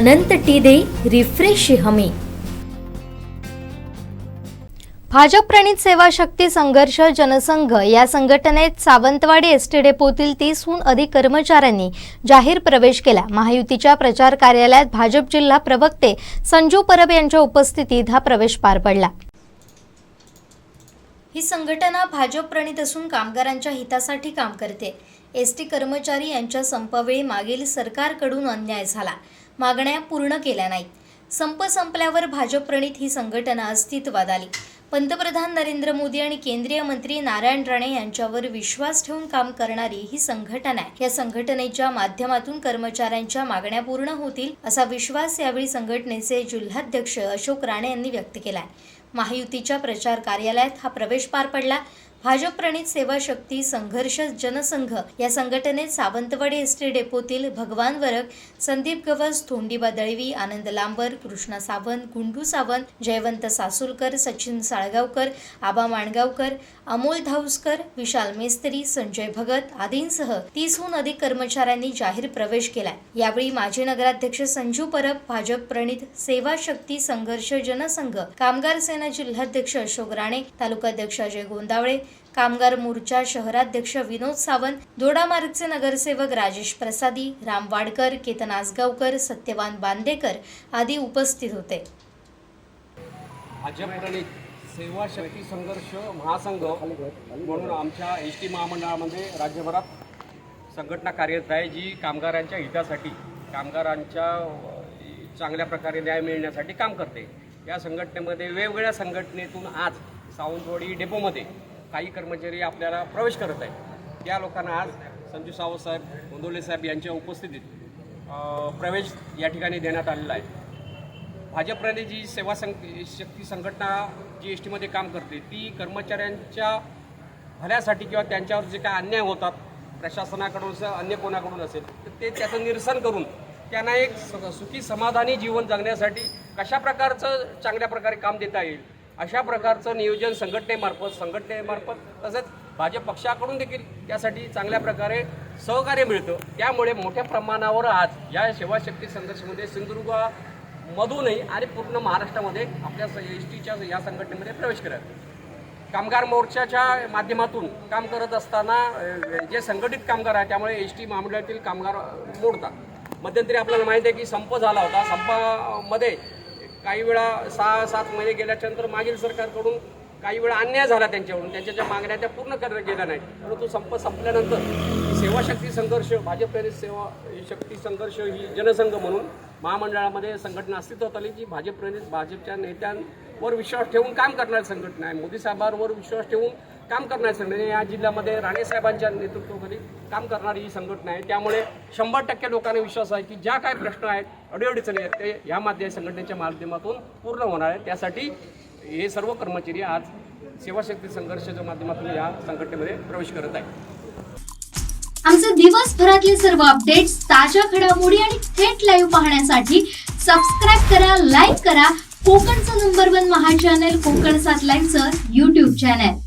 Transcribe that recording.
अनंत T दे refresh हमी. भाजप प्रणित सेवा शक्ती संघर्ष जनसंघ या संघटनेत सावंतवाडी एस टी डेपोतील तीसहून अधिक कर्मचाऱ्यांनी जाहीर प्रवेश केला. महायुतीच्या प्रचार कार्यालयात भाजप जिल्हा प्रवक्ते संजू परब यांच्या उपस्थितीत हा प्रवेश पार पडला. ही संघटना भाजप प्रणित असून कामगारांच्या हितासाठी काम करते. एस टी कर्मचारी यांच्या संपावेळी मागील सरकारकडून अन्याय झाला. मागण्या पूर्ण केल्या नाहीत. संप संपल्यावर भाजपप्रणीत ही संघटना अस्तित्वात आली. पंतप्रधान नरेंद्र मोदी आणि केंद्रीय मंत्री नारायण राणे यांच्यावर विश्वास ठेवून काम करणारी ही संघटना आहे. या संघटनेच्या माध्यमातून कर्मचाऱ्यांच्या मागण्या पूर्ण होतील असा विश्वास यावेळी संघटनेचे जिल्हाध्यक्ष अशोक राणे यांनी व्यक्त केला आहे. महायुतीच्या प्रचार कार्यालयात हा प्रवेश पार पडला. भाजप प्रणित सेवा शक्ती संघर्ष जनसंघ या संघटनेत सावंतवाडी एस टी डेपोतील भगवान वरक संदीप गवस धोंडीबा दळवी आनंद लांबर कृष्णा सावंत गुंडू सावंत जयवंत सासुलकर सचिन साळगावकर आबा माणगावकर अमोल धाऊसकर विशाल मेस्त्री संजय भगत आदींसह तीसहून अधिक कर्मचाऱ्यांनी जाहीर प्रवेश केला यावेळी माजी नगराध्यक्ष संजू परब भाजप प्रणित सेवा शक्ती संघर्ष जनसंघ कामगार सेना जिल्हाध्यक्ष अशोक राणे तालुकाध्यक्ष अजय गोंदावळे कामगार मोर्चा शहराध्यक्ष विनोद सावंत दोडामार्गचे नगरसेवक राजेश प्रसादी राम वाडकर केतन आसगावकर सत्यवान बांदेकर आदी उपस्थित होते. सेवा शक्ती संघर्ष महासंघ म्हणून आमच्या एस टी महामंडळामध्ये राज्यभरात संघटना कार्यरत आहे जी कामगारांच्या हितासाठी कामगारांच्या चांगल्या प्रकारे न्याय मिळण्यासाठी काम करते. या संघटनेमध्ये वेगवेगळ्या संघटनेतून आज सावंतवाडी डेपोमध्ये काही कर्मचारी आपल्याला प्रवेश करत आहेत. त्या लोकांना आज संजू सावंत साहेब गोंदवले साहेब यांच्या उपस्थितीत प्रवेश या ठिकाणी देण्यात आलेला आहे. भाजपने जी सेवा सं शक्ती संघटना जी एस टीमध्ये काम करते ती कर्मचाऱ्यांच्या भल्यासाठी किंवा त्यांच्यावर जे काय अन्याय होतात प्रशासनाकडून असेल अन्य कोणाकडून असेल तर ते त्याचं निरसन करून त्यांना एक स- सुखी समाधानी जीवन जगण्यासाठी कशा प्रकारचं चांगल्या प्रकारे काम देता येईल अशा प्रकारचं नियोजन संघटनेमार्फत संघटनेमार्फत तसेच भाजप पक्षाकडून देखील त्यासाठी चांगल्या प्रकारे सहकार्य मिळतं. त्यामुळे मोठ्या प्रमाणावर आज या सेवाशक्ती संघर्षमध्ये सिंधुदुर्गामधूनही आणि पूर्ण महाराष्ट्रामध्ये आपल्या एस टीच्या या संघटनेमध्ये प्रवेश करत कामगार मोर्चाच्या माध्यमातून काम करत असताना जे संघटित कामगार आहे त्यामुळे एस टी महामंडळातील कामगार मोडतात. मध्यंतरी आपल्याला माहिती आहे की संप झाला होता. संपामध्ये काही वेळा सहा सात महिने गेल्याच्यानंतर मागील सरकारकडून काही वेळा अन्याय झाला त्यांच्याकडून त्यांच्या ज्या मागण्या त्या पूर्ण करण्यात गेल्या नाहीत. परंतु संप संपल्यानंतर सेवा शक्ती संघर्ष भाजप प्रेरित सेवा शक्ती संघर्ष ही जनसंघ म्हणून महामंडळामध्ये संघटना अस्तित्वात आली जी भाजप प्रेरित भाजपच्या नेत्यांवर विश्वास ठेवून काम करणारी संघटना आहे. मोदी साहेबांवर विश्वास ठेवून काम करणारी संघटना या जिल्ह्यामध्ये राणे साहेबांच्या नेतृत्वाखाली काम करणारी ही संघटना आहे. त्यामुळे शंभर टक्के लोकांना विश्वास आहे की ज्या काय प्रश्न आहेत अडीअडचणी आहेत ते या माध्यम संघटनेच्या माध्यमातून पूर्ण होणार आहे त्यासाठी हे सर्व कर्मचारी आज सेवाशक्ती संघर्षाच्या माध्यमातून या संघटनेमध्ये प्रवेश करत आहेत. आमचे दिवसभरातले सर्व अपडेट्स ताज्या घडामोडी आणि थेट लाईव्ह पाहण्यासाठी सबस्क्राईब करा लाईक करा. कोकणचं नंबर वन महा चॅनल कोकण सात लाईव्हचं युट्यूब चॅनल